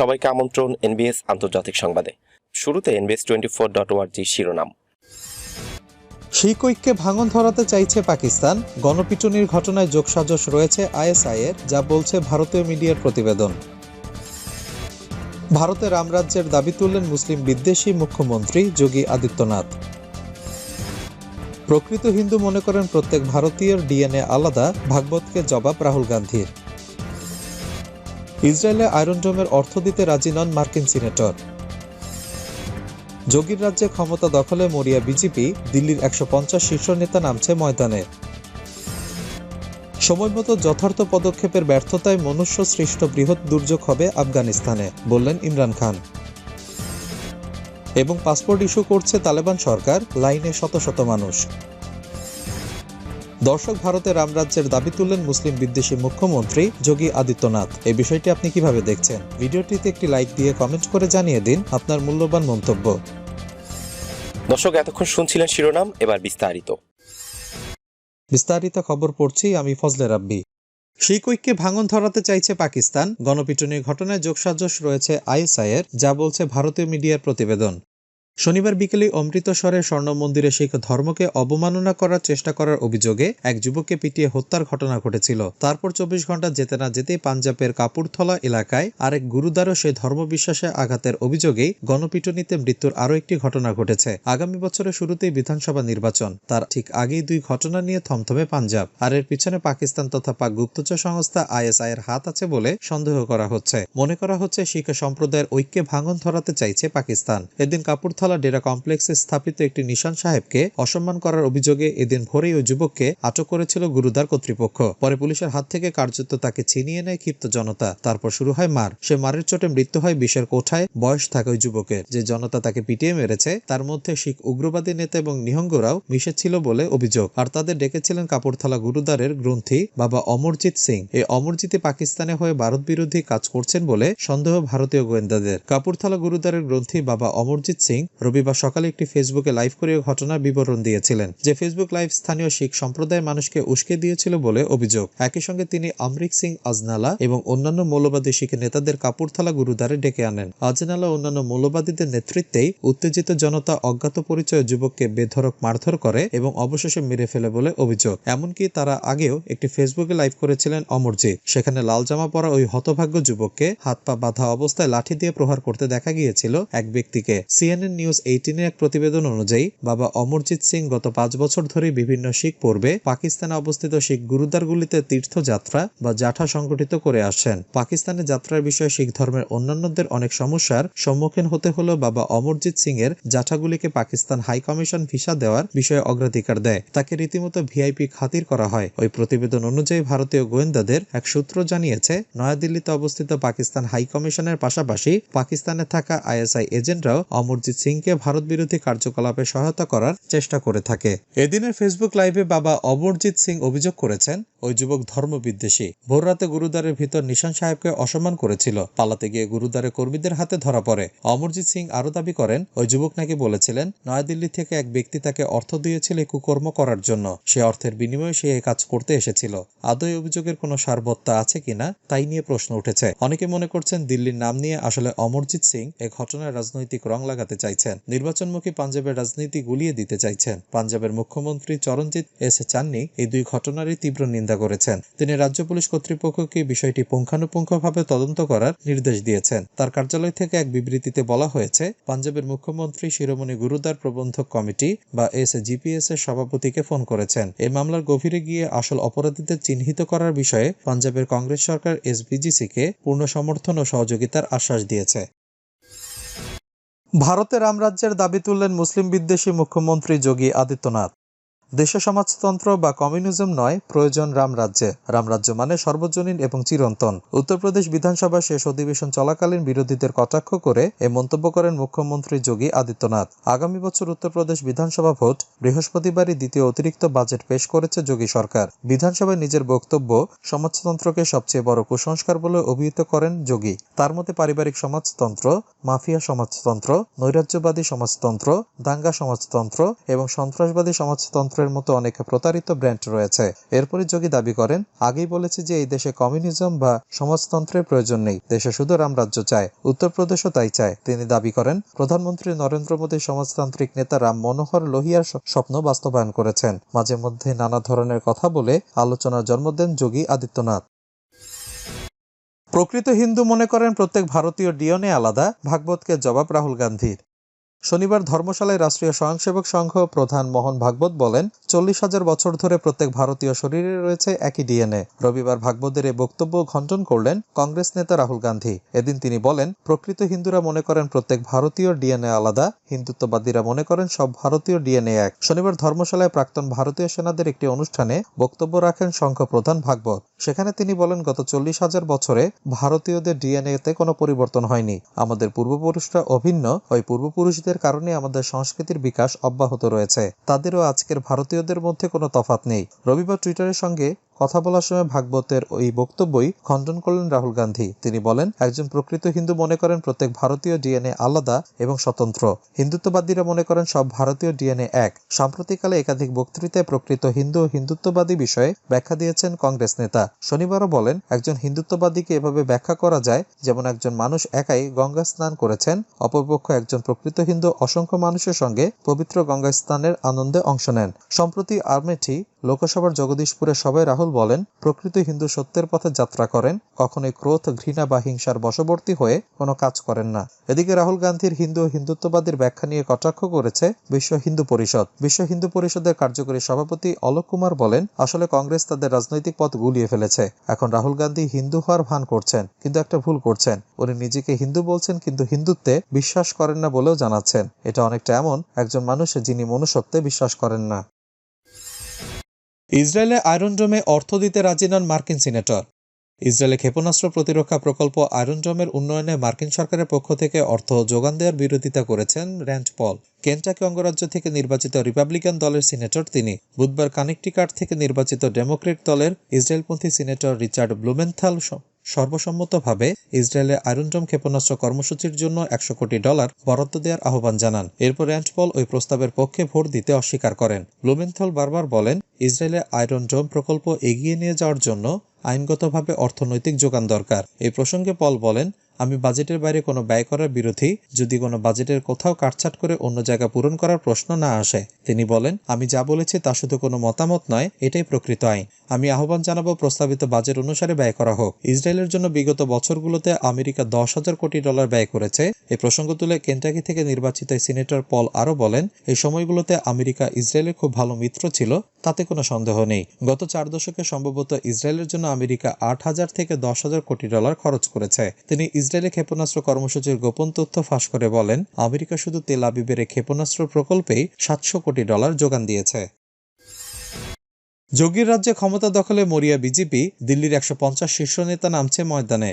সবাইকে আমন্ত্রণ এনবিএস আন্তর্জাতিক সংবাদে। শুরুতে এনবিএস টোয়েন্টি ফোর ডট ওয়ার্জি শিরোনাম। শিখ ঐক্যে ভাঙন ধরাতে চাইছে পাকিস্তান। গণপিটুনির ঘটনায় যোগসাজশ রয়েছে আইএসআইয়ের যা বলছে ভারতীয় মিডিয়ার প্রতিবেদন। ভারতে রামরাজ্যের দাবি তুললেন মুসলিম বিদ্বেষী মুখ্যমন্ত্রী যোগী আদিত্যনাথ। প্রকৃত হিন্দু মনে করেন প্রত্যেক ভারতীয়র ডিএনএ আলাদা, ভাগবতকে জবাব রাহুল গান্ধীর। ইসরায়েলে আয়রন ডোমের অর্থ দিতে রাজি নন মার্কিন সিনেটর। যোগীর রাজ্যে ক্ষমতা দখলে মরিয়া বিজেপি, দিল্লির একশো পঞ্চাশ শীর্ষ নেতা নামছে ময়দানে। সময়মতো যথার্থ পদক্ষেপের ব্যর্থতায় মনুষ্য সৃষ্ট বৃহৎ দুর্যোগ হবে আফগানিস্তানে, বললেন ইমরান খান। এবং পাসপোর্ট ইস্যু করছে তালেবান সরকার, লাইনে শত শত মানুষ। দর্শক ভারতে রামরাজ্যের দাবি তুললেন মুসলিম বিদ্বেষী মুখ্যমন্ত্রী যোগী আদিত্যনাথ। এই বিষয়টি আপনি কীভাবে দেখছেন? ভিডিওটিতে একটি লাইক দিয়ে কমেন্ট করে জানিয়ে দিন আপনার মূল্যবান মন্তব্য। দর্শক এতক্ষণ শুনছিলেন শিরোনাম এবার বিস্তারিত। বিস্তারিত খবর পড়ছি আমি ফজলে রাব্বি। শিখ ঐক্যে ভাঙন ধরাতে চাইছে পাকিস্তান। গণপিটুনির ঘটনায় যোগসাজশ রয়েছে আইএসআইয়ের যা বলছে ভারতীয় মিডিয়ার প্রতিবেদন। শনিবার বিকেলে অমৃতসরের স্বর্ণ মন্দিরে শিখ ধর্মকে অবমাননা করার চেষ্টা করার অভিযোগে এক যুবককে পিটিয়ে হত্যার ঘটনা ঘটেছিল। তারপর চব্বিশ ঘণ্টা যেতে না যেতেই পাঞ্জাবের কাপুরথলা এলাকায় আরেক গুরুদ্বারও সেই ধর্মবিশ্বাসে আঘাতের অভিযোগেই গণপিটুনিতে মৃত্যুর আরও একটি ঘটনা ঘটেছে। আগামী বছরের শুরুতেই বিধানসভা নির্বাচন। তার ঠিক আগেই দুই ঘটনা নিয়ে থমথমে পাঞ্জাব। আর এর পিছনে পাকিস্তান তথা পাক গুপ্তচর সংস্থা আইএসআই এর হাত আছে বলে সন্দেহ করা হচ্ছে। মনে করা হচ্ছে শিখ সম্প্রদায়ের ঐক্যে ভাঙন ধরাতে চাইছে পাকিস্তান। এদিন কাপুরথলা ডেরা কমপ্লেক্সে স্থাপিত একটি নিশান সাহেবকে অসম্মান করার অভিযোগে এদিন ভোরেই ওই যুবককে আটক করেছিল গুরুদার কর্তৃপক্ষ। পরে পুলিশের হাত থেকে কার্যত তাকে ছিনিয়ে নেয় ক্ষিপ্ত জনতা। তারপর শুরু হয় মার। সে মারের চোটে মৃত্যু হয় বিশের কোঠায়। বয়স থাকে ওই যুবকের। যে জনতা তাকে পিটিয়ে মেরেছে, তার মধ্যে শিখ উগ্রবাদী নেতা এবং নিহঙ্গরাও মিশেছিল বলে অভিযোগ। আর তাদের ডেকেছিলেন কাপুরথালা গুরুদ্বারের গ্রন্থি বাবা অমরজিৎ সিং। এই অমরজিৎ পাকিস্তানে হয়ে ভারত বিরোধী কাজ করছেন বলে সন্দেহ ভারতীয় গোয়েন্দাদের। কাপুরথালা গুরুদ্বারের গ্রন্থি বাবা অমরজিৎ সিং রবিবার সকালে একটি ফেসবুকে লাইভ করে ঘটনার বিবরণ দিয়েছিলেন, যে ফেসবুক লাইভ স্থানীয় শিখ সম্প্রদায়ের মানুষকে উস্কে দিয়েছিল বলে অভিযোগ। একই সঙ্গে তিনি আমরিক সিং আজনালা এবং অন্যান্য মৌলবাদী শিখ নেতাদের কাপুরথালা গুরুদ্বারে ডেকে আনেন। আজনালা অন্যান্য মৌলবাদীদের নেতৃত্বেই উত্তেজিত জনতা অজ্ঞাত পরিচয় যুবককে বেধরক মারধর করে এবং অবশেষে মেরে ফেলে বলে অভিযোগ। এমনকি তারা আগেও একটি ফেসবুকে লাইভ করেছিলেন অমরজিৎ সেখানে লাল জামা পরা ওই হতভাগ্য যুবককে হাত পা বাঁধা অবস্থায় লাঠি দিয়ে প্রহার করতে দেখা গিয়েছিল এক ব্যক্তিকে। সিএনএন নিউজ এইটিনের এক প্রতিবেদন অনুযায়ী, বাবা অমরজিৎ সিং গত পাঁচ বছর ধরে বিভিন্ন শিখ পর্বে পাকিস্তানে অবস্থিত শিখ গুরুদ্বারগুলিতে তীর্থযাত্রা বা জাঠা সংগঠিত করে আসছেন। পাকিস্তানে যাত্রার বিষয়ে শিখ ধর্মের অন্যান্যদের অনেক সমস্যার সম্মুখীন হতে হলেও বাবা অমরজিৎ সিং এর জাঠাগুলিকে পাকিস্তান হাই কমিশন ভিসা দেওয়ার বিষয়ে অগ্রাধিকার দেয়। তাকে রীতিমতো ভিআইপি খাতির করা হয়। ওই প্রতিবেদন অনুযায়ী ভারতীয় গোয়েন্দাদের এক সূত্র জানিয়েছে, নয়াদিল্লিতে অবস্থিত পাকিস্তান হাই কমিশনের পাশাপাশি পাকিস্তানে থাকা আইএসআই এজেন্টরাও অমরজিৎ সিংকে ভারত বিরোধী কার্যকলাপে সহায়তা করার চেষ্টা করে থাকে। এদিনের ফেসবুক লাইভে বাবা অমরজিৎ সিং অভিযোগ করেছেন, ওই যুবক ধর্মবিদ্বেষী। ভোররাতে গুরুদ্বারের ভিতর নিশান সাহেবকে অসম্মান করেছিল। পালাতে গিয়ে গুরুদ্বারের কর্মীদের হাতে ধরা পড়ে। অমরজিৎ সিং আরও দাবি করেন, ওই যুবক নাকি বলেছিলেন, নয়াদিল্লি থেকে এক ব্যক্তি তাকে অর্থ দিয়েছিল কুকর্ম করার জন্য। সে অর্থের বিনিময়ে সে এই কাজ করতে এসেছিল। আদৌ অভিযোগের কোনো সারবত্তা আছে কিনা, তাই নিয়ে প্রশ্ন উঠেছে। অনেকে মনে করছেন দিল্লির নাম নিয়ে আসলে অমরজিৎ সিং এই ঘটনায় রাজনৈতিক রং লাগাতে চাইছেন। নির্বাচনমুখী পাঞ্জাবের রাজনীতি গুলিয়ে দিতে চাইছেন। পাঞ্জাবের মুখ্যমন্ত্রী চরণজিৎ এস চান্নি এই দুই ঘটনারই তীব্র নিন্দা করেছেন। তিনি রাজ্য পুলিশ কর্তৃপক্ষকে বিষয়টি পুঙ্খানুপুঙ্খভাবে তদন্ত করার নির্দেশ দিয়েছেন। তার কার্যালয় থেকে এক বিবৃতিতে বলা হয়েছে, পাঞ্জাবের মুখ্যমন্ত্রী শিরোমণি গুরুদ্বার প্রবন্ধক কমিটি বা এস জিপিএস এর সভাপতিকে ফোন করেছেন। এই মামলার গভীরে গিয়ে আসল অপরাধীদের চিহ্নিত করার বিষয়ে পাঞ্জাবের কংগ্রেস সরকার এসবিজিসিকে পূর্ণ সমর্থন ও সহযোগিতার আশ্বাস দিয়েছে। ভারতে রামরাজ্যের দাবি তুললেন মুসলিম বিদ্বেষী মুখ্যমন্ত্রী যোগী আদিত্যনাথ। দেশ সমাজতন্ত্র বা কমিউনিজম নয়, প্রয়োজন রামরাজ্যে রামরাজ্য মানে সর্বজনীন এবং চিরন্তন। উত্তরপ্রদেশ বিধানসভা শেষ অধিবেশন চলাকালীন বিরোধীদের কটাক্ষ করে এ মন্তব্য করেন মুখ্যমন্ত্রী যোগী আদিত্যনাথ। আগামী বছর উত্তরপ্রদেশ বিধানসভা ভোট বৃহস্পতিবারই দ্বিতীয় অতিরিক্ত বাজেট পেশ করেছে যোগী সরকার। বিধানসভায় নিজের বক্তব্য সমাজতন্ত্রকে সবচেয়ে বড় কুসংস্কার বলে অভিহিত করেন যোগী। তার মতে পারিবারিক সমাজতন্ত্র, মাফিয়া সমাজতন্ত্র, নৈরাজ্যবাদী সমাজতন্ত্র, দাঙ্গা সমাজতন্ত্র এবং সন্ত্রাসবাদী সমাজতন্ত্র সূত্রের মতো অনেক প্রতারিত ব্র্যান্ড রয়েছে। এরপরই যোগী দাবি করেন, আগেই বলেছি যে এই দেশে কমিউনিজম বা সমাজতন্ত্রের প্রয়োজন নেই। দেশে শুধু রামরাজ্য চায়, উত্তরপ্রদেশও তাই চায়। তিনি দাবি করেন, প্রধানমন্ত্রী নরেন্দ্র মোদী সমাজতান্ত্রিক নেতা রাম মনোহর লোহিয়ার স্বপ্ন বাস্তবায়ন করেছেন। মাঝে মধ্যে নানা ধরনের কথা বলে আলোচনার জন্ম দেন যোগী আদিত্যনাথ। প্রকৃত হিন্দু মনে করেন প্রত্যেক ভারতীয় ডিএনএ আলাদা। ভাগবতকে জবাব রাহুল গান্ধীর। শনিবার ধর্মশালায় রাষ্ট্রীয় স্বয়ংসেবক সংঘ প্রধান মোহন ভাগবত বলেন, চল্লিশ হাজার বছর ধরে প্রত্যেক ভারতীয় শরীরে রয়েছে একই ডিএনএ। রবিবার ভাগবতের এই বক্তব্য খণ্ডন করলেন কংগ্রেস নেতা রাহুল গান্ধী। এদিন তিনি বলেন, প্রকৃত হিন্দুরা মনে করেন প্রত্যেক ভারতীয় ডিএনএ আলাদা, হিন্দুত্ববাদীরা মনে করেন সব ভারতীয় ডিএনএ এক। শনিবার ধর্মশালায় প্রাক্তন ভারতীয় সেনাদের একটি অনুষ্ঠানে বক্তব্য রাখেন সংঘ প্রধান ভাগবত। সেখানে তিনি বলেন, গত চল্লিশ হাজার বছরে ভারতীয়দের ডিএনএ তে কোনো পরিবর্তন হয়নি। আমাদের পূর্বপুরুষরা অভিন্ন, ওই পূর্বপুরুষদের কারণে আমাদের সংস্কৃতির বিকাশ অব্যাহত রয়েছে। তাদেরও আজকের ভারতীয়দের মধ্যে কোনো তফাত নেই। রবিবার টুইটারের সঙ্গে কথা বলার সময় ভাগবতের ওই বক্তব্যই খণ্ডন করলেন রাহুল গান্ধী। তিনি বলেন, একজন প্রকৃত হিন্দু মনে করেন প্রত্যেক ভারতীয় ডিএনএ আলাদা এবং স্বতন্ত্র। হিন্দুত্ববাদীরা মনে করেন সব ভারতীয় ডিএনএ এক। সাম্প্রতিককালে একাধিক বক্তৃতায় প্রকৃত হিন্দু হিন্দুত্ববাদী বিষয়ে ব্যাখ্যা দিয়েছেন কংগ্রেস নেতা। শনিবারও বলেন, একজন হিন্দুত্ববাদীকে এভাবে ব্যাখ্যা করা যায় যেমন একজন মানুষ একাই গঙ্গা স্নান করেছেন, অপরপক্ষ একজন প্রকৃত হিন্দু অসংখ্য মানুষের সঙ্গে পবিত্র গঙ্গা স্নানের আনন্দে অংশ নেন। সম্প্রতি আর্মেঠি লোকসভার জগদীশপুরে সবাই রাহুল বলেন, প্রকৃত হিন্দু সত্যের পথে যাত্রা করেন, কখনোই ক্রোধ, ঘৃণা বা হিংসার বশবর্তী হয়ে কোনো কাজ করেন না। এদিকে রাহুল গান্ধীর হিন্দু হিন্দুত্ববাদীর ব্যাখ্যা নিয়ে কটাক্ষ করেছে বিশ্ব হিন্দু পরিষদ। বিশ্ব হিন্দু পরিষদের কার্যকরী সভাপতি অলোক কুমার বলেন, আসলে কংগ্রেস তাদের রাজনৈতিক পথ গুলিয়ে ফেলেছে। এখন রাহুল গান্ধী হিন্দু হওয়ার ভান করছেন, কিন্তু একটা ভুল করছেন। উনি নিজেকে হিন্দু বলছেন, কিন্তু হিন্দুত্বে বিশ্বাস করেন না বলেও জানাচ্ছেন। এটা অনেকটা এমন একজন মানুষ যিনি মনুষ্যত্বে বিশ্বাস করেন না। ইসরায়েলে আয়রন ডোমে অর্থ দিতে রাজি নন মার্কিন সিনেটর। ইসরায়েলে ক্ষেপণাস্ত্র প্রতিরক্ষা প্রকল্প আয়রন ডোমের উন্নয়নে মার্কিন সরকারের পক্ষ থেকে অর্থ যোগান দেওয়ার বিরোধিতা করেছেন র্যান্ড পল। কেন্টাকি অঙ্গরাজ্য থেকে নির্বাচিত রিপাবলিকান দলের সিনেটর তিনি। বুধবার কানেকটিকাট থেকে নির্বাচিত ডেমোক্রেট দলের ইসরায়েলপন্থী সিনেটর রিচার্ড ব্লুমেন্থাল সর্বসম্মতভাবে ইসরায়েলে আয়রনডোম ক্ষেপণাস্ত্র কর্মসূচির জন্য একশো কোটি ডলার বরাদ্দ দেওয়ার আহ্বান জানান। এরপর র্যান্ড পল ওই প্রস্তাবের পক্ষে ভোট দিতে অস্বীকার করেন। ব্লুমেন্থল বারবার বলেন ইসরায়েলে আয়রন ডোম প্রকল্প এগিয়ে নিয়ে যাওয়ার জন্য আইনগতভাবে অর্থনৈতিক যোগান দরকার। এই প্রসঙ্গে পল বলেন, আমি বাজেটের বাইরে কোনো ব্যয় করার বিরোধী, যদি কোনো বাজেটের কোথাও কাটছাট করে অন্য জায়গা পূরণ করার প্রশ্ন না আসে। তিনি বলেন, আমি যা বলেছি তা শুধু কোনো মতামত নয়, এটাই প্রকৃত আইন। আমি আহ্বান জানাব প্রস্তাবিত বাজেট অনুসারে ব্যয় করা হোক। ইসরায়েলের জন্য বিগত বছরগুলোতে আমেরিকা দশ হাজার কোটি ডলার ব্যয় করেছে। এই প্রসঙ্গ তুলে কেন্টাকি থেকে নির্বাচিত সিনেটর পল আরও বলেন, এই সময়গুলোতে আমেরিকা ইসরায়েলের খুব ভালো মিত্র ছিল, তাতে কোনো সন্দেহ নেই। গত চার দশকে সম্ভবত ইসরায়েলের জন্য আমেরিকা আট হাজার থেকে দশ হাজার কোটি ডলার খরচ করেছে। তিনি ইসরায়েলি ক্ষেপণাস্ত্র কর্মসূচির গোপন তথ্য ফাঁস করে বলেন, আমেরিকা শুধু তেল আবিবের ক্ষেপণাস্ত্র প্রকল্পেই সাতশো কোটি ডলার যোগান দিয়েছে। যোগীর রাজ্যে ক্ষমতা দখলে মরিয়া বিজেপি, দিল্লির একশো পঞ্চাশ শীর্ষ নেতা নামছে ময়দানে।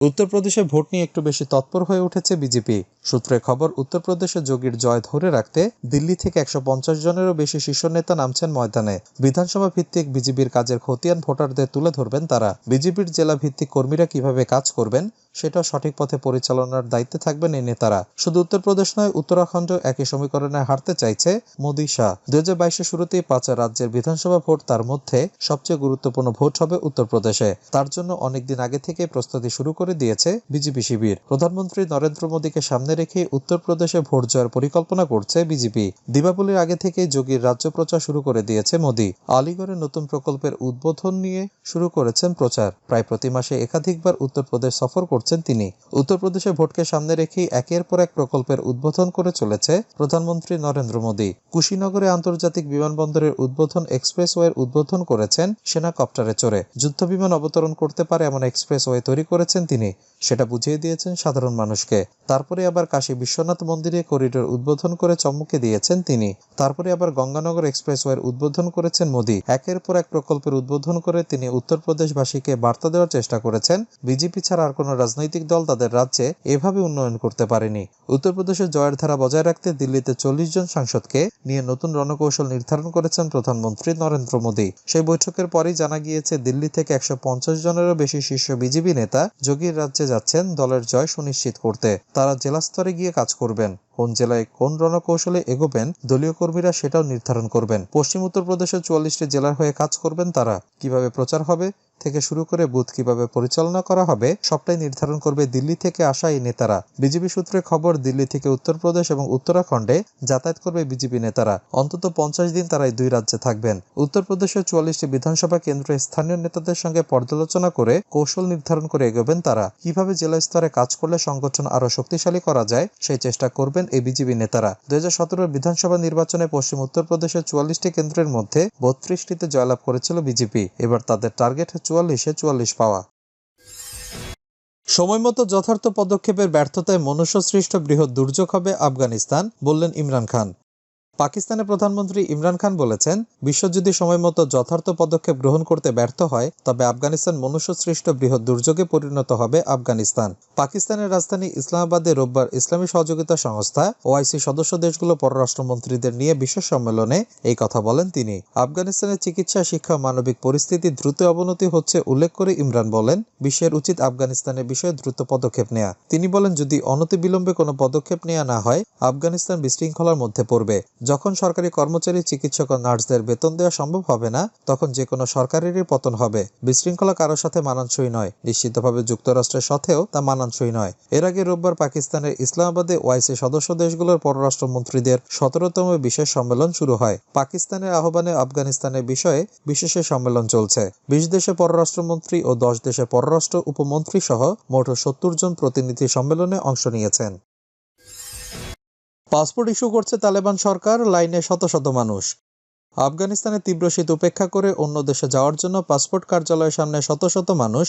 উত্তরপ্রদেশে ভোট নিয়ে একটু বেশি তৎপর হয়ে উঠেছে বিজেপি। সূত্রে খবর, উত্তরপ্রদেশে যোগীর জয় ধরে রাখতে দিল্লি থেকে একশো পঞ্চাশ জনেরও বেশি শীর্ষ নেতা নামছেন ময়দানে। বিধানসভা ভিত্তিক বিজেপির কাজের খতিয়ান ভোটারদের তুলে ধরবেন তারা। বিজেপির জেলা ভিত্তিক কর্মীরা কীভাবে কাজ করবেন সেটা সঠিক পথে পরিচালনার দায়িত্বে থাকবেন এই নেতারা। শুধু উত্তরপ্রদেশ নয়, উত্তরাখণ্ড একই সমীকরণে হারতে চাইছে মোদী শাহ। দুই হাজার শুরুতেই পাঁচ রাজ্যের বিধানসভা ভোট তার মধ্যে সবচেয়ে গুরুত্বপূর্ণ ভোট হবে উত্তরপ্রদেশে। তার জন্য অনেকদিন আগে থেকে প্রস্তুতি শুরু করে দিয়েছে বিজেপি শিবির। প্রধানমন্ত্রী নরেন্দ্র মোদীকে সামনে রেখে উত্তরপ্রদেশে ভোট জয়ের পরিকল্পনা করছে বিজেপি। দীপাবলির আগে থেকে যোগীর রাজ্য প্রচার শুরু করে দিয়েছে মোদী। আলিগড়ে নতুন প্রকল্পের উদ্বোধন নিয়ে শুরু করেছেন প্রচার। প্রায় প্রতি মাসে একাধিকবার উত্তরপ্রদেশ সফর করছেন তিনি। উত্তরপ্রদেশে ভোটকে সামনে রেখেই একের পর এক প্রকল্পের উদ্বোধন করে চলেছে প্রধানমন্ত্রী নরেন্দ্র মোদী। কুশীনগরে আন্তর্জাতিক বিমানবন্দরের উদ্বোধন এক্সপ্রেসওয়ের উদ্বোধন করেছেন সেনা কপ্টারে চড়ে। যুদ্ধবিমান অবতরণ করতে পারে এমন এক্সপ্রেসওয়ে তৈরি করেছেন তিনি। সেটা বুঝিয়ে দিয়েছেন সাধারণ মানুষকে। তারপরে আবার কাশী বিশ্বনাথ মন্দিরে করিডোর উদ্বোধন করে চমকে দিয়েছেন তিনি। তারপরে আবার গঙ্গানগর এক্সপ্রেসওয়ের উদ্বোধন করেছেন মোদী। একের পর এক প্রকল্পের উদ্বোধন করে তিনি উত্তরপ্রদেশবাসীকে বার্তা দেওয়ার চেষ্টা করেছেন। বিজেপি ছাড়া আর কোনো রাজনৈতিক দল তাদের রাজ্যে এভাবে উন্নয়ন করতে পারেনি। উত্তরপ্রদেশের জয়ের ধারা বজায় রাখতে দিল্লিতে চল্লিশ জন সাংসদকে নিয়ে নতুন রণকৌশল নির্ধারণ করেছেন প্রধানমন্ত্রী নরেন্দ্র মোদী। সেই বৈঠকের পরেই জানা গিয়েছে, দিল্লি থেকে একশো পঞ্চাশ জনেরও বেশি শীর্ষ বিজেপি নেতা যোগীর রাজ্যে যাচ্ছেন দলের জয় সুনিশ্চিত করতে। তারা জেলা স্তরে গিয়ে কাজ করবেন। কোন জেলায় কোন রণকৌশলে এগোবেন, দলীয় কর্মীরা সেটাও নির্ধারণ করবেন। পশ্চিম উত্তরপ্রদেশের চুয়াল্লিশটি জেলার হয়ে কাজ করবেন তারা। কীভাবে প্রচার হবে, থেকে শুরু করে বুথ কীভাবে পরিচালনা করা হবে, সবটাই নির্ধারণ করবে দিল্লি থেকে আসা এই নেতারা। বিজেপি সূত্রে খবর, দিল্লি থেকে উত্তরপ্রদেশ এবং উত্তরাখণ্ডে যাতায়াত করবে বিজেপি নেতারা। অন্তত পঞ্চাশ দিন তারা এই দুই রাজ্যে থাকবেন। উত্তরপ্রদেশের চুয়াল্লিশটি বিধানসভা কেন্দ্রে স্থানীয় নেতাদের সঙ্গে পর্যালোচনা করে কৌশল নির্ধারণ করে এগোবেন তারা। কীভাবে জেলা স্তরে কাজ করলে সংগঠন আরও শক্তিশালী করা যায়, সেই চেষ্টা করবেন এই বিজেপি নেতারা। দুই হাজার বিধানসভা নির্বাচনে পশ্চিম উত্তরপ্রদেশের চুয়াল্লিশটি কেন্দ্রের মধ্যে বত্রিশটিতে জয়লাভ করেছিল বিজেপি। এবার তাদের টার্গেট চুয়াল্লিশে চুয়াল্লিশ পাওয়া। সময়মতো যথার্থ পদক্ষেপের ব্যর্থতায় মনুষ্যসৃষ্ট বৃহৎ দুর্যোগ হবে আফগানিস্তান, বললেন ইমরান খান। পাকিস্তানের প্রধানমন্ত্রী ইমরান খান বলেছেন, বিশ্ব যদি সময়মতো যথার্থ পদক্ষেপ গ্রহণ করতে ব্যর্থ হয়, তবে আফগানিস্তান মনুষ্যসৃষ্ট বৃহৎ দুর্যোগে পরিণত হবে আফগানিস্তান। পাকিস্তানের রাজধানী ইসলামাবাদে রোববার ইসলামী সহযোগিতা সংস্থা ওআইসি সদস্য দেশগুলো পররাষ্ট্রমন্ত্রীদের নিয়ে বিশেষ সম্মেলনে এই কথা বলেন তিনি। আফগানিস্তানের চিকিৎসা, শিক্ষা মানবিক পরিস্থিতি দ্রুত অবনতি হচ্ছে উল্লেখ করে ইমরান বলেন, বিশ্বের উচিত আফগানিস্তানের বিষয়ে দ্রুত পদক্ষেপ নেয়া। তিনি বলেন, যদি অনতিবিলম্বে কোনো পদক্ষেপ নেওয়া না হয়, আফগানিস্তান বিশৃঙ্খলার মধ্যে পড়বে। যখন সরকারি কর্মচারী, চিকিৎসক ও নার্সদের বেতন দেওয়া সম্ভব হবে না, তখন যে কোনো সরকারেরই পতন হবে। বিশৃঙ্খলা কারোর সাথে মানানসই নয়। নিশ্চিতভাবে যুক্তরাষ্ট্রের সাথেও তা মানানসই নয়। এর আগে রোববার পাকিস্তানের ইসলামাবাদে ওয়াইসি সদস্য দেশগুলোর পররাষ্ট্রমন্ত্রীদের সতেরোতম বিশেষ সম্মেলন শুরু হয়। পাকিস্তানের আহ্বানে আফগানিস্তানের বিষয়ে বিশেষ সম্মেলন চলছে। বিশ দেশে পররাষ্ট্রমন্ত্রী ও দশ দেশে পররাষ্ট্র উপমন্ত্রী সহ মোট সত্তর জন প্রতিনিধি সম্মেলনে অংশ নিয়েছেন। পাসপোর্ট ইস্যু করছে তালেবান সরকার লাইনে শত শত মানুষ। আফগানিস্তানে তীব্র শীত উপেক্ষা করে অন্য দেশে যাওয়ার জন্য পাসপোর্ট কার্যালয়ের সামনে শত শত মানুষ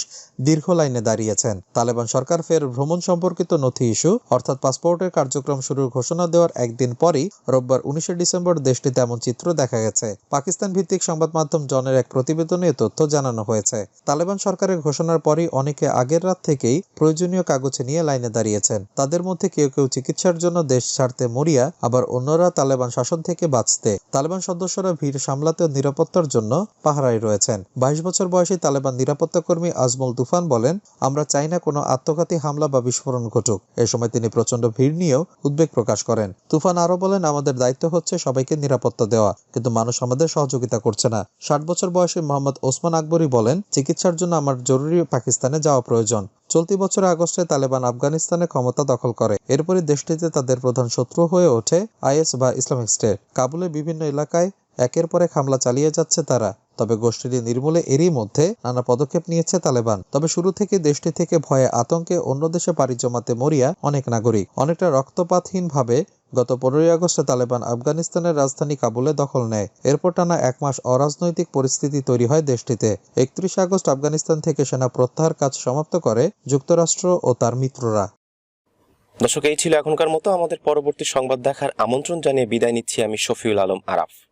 দীর্ঘ লাইনে দাঁড়িয়েছেন। তালেবান সরকার ফের ভ্রমণ সম্পর্কিত নথি ইস্যু, অর্থাৎ পাসপোর্টের কার্যক্রম শুরুর ঘোষণা দেওয়ার একদিন পরই রোববার উনিশে ডিসেম্বর দেশটিতে এমন চিত্র দেখা গেছে। পাকিস্তান ভিত্তিক সংবাদ মাধ্যম জনের এক প্রতিবেদনে এ তথ্য জানানো হয়েছে। তালেবান সরকারের ঘোষণার পরই অনেকে আগের রাত থেকেই প্রয়োজনীয় কাগজে নিয়ে লাইনে দাঁড়িয়েছেন। তাদের মধ্যে কেউ কেউ চিকিৎসার জন্য দেশ ছাড়তে মরিয়া, আবার অন্যরা তালেবান শাসন থেকে বাঁচতে। তালেবান সদস্যরা ভিড় সামলাতে ও নিরাপত্তার জন্য পাহারায় রয়েছেন। বাইশ বছর বয়সী তালেবান নিরাপত্তা কর্মী আজমল তুফান বলেন, আমরা চাই না কোনো আত্মঘাতী হামলা বা বিস্ফোরণ ঘটুক। এ সময় তিনি প্রচণ্ড ভিড় নিয়েও উদ্বেগ প্রকাশ করেন। তুফান আরও বলেন, আমাদের দায়িত্ব হচ্ছে সবাইকে নিরাপত্তা দেওয়া, কিন্তু মানুষ আমাদের সহযোগিতা করছে না। ষাট বছর বয়সী মোহাম্মদ ওসমান আকবরী বলেন, চিকিৎসার জন্য আমার জরুরি পাকিস্তানে যাওয়া প্রয়োজন। চলতি বছর আগস্টে তালেবান আফগানিস্তানে ক্ষমতা দখল করে। এরপরই দেশটিতে তাদের প্রধান শত্রু হয়ে ওঠে আইএস বা ইসলামিক স্টেট। কাবুলের বিভিন্ন এলাকায় একের পর এক হামলা চালিয়ে যাচ্ছে তারা। তবে গোষ্ঠীটি নির্মূলে এরই মধ্যে নানা পদক্ষেপ নিয়েছে তালেবান। তবে শুরু থেকে দেশটি থেকে ভয়ে আতঙ্কে অন্য দেশে পাড়ি জমাতে মরিয়া অনেক নাগরিক। অনেকটা রক্তপাতহীনভাবে গত পনেরোই আগস্টে তালেবান আফগানিস্তানের রাজধানী কাবুলে দখল নেয়। এরপর টানা এক মাস অরাজনৈতিক পরিস্থিতি তৈরি হয় দেশটিতে। একত্রিশ আগস্ট আফগানিস্তান থেকে সেনা প্রত্যাহার কাজ সমাপ্ত করে যুক্তরাষ্ট্র ও তার মিত্ররা। দর্শক, এই ছিল এখনকার মতো। আমাদের পরবর্তী সংবাদ দেখার আমন্ত্রণ জানিয়ে বিদায় নিচ্ছি আমি শফিউল আলম আরাফ।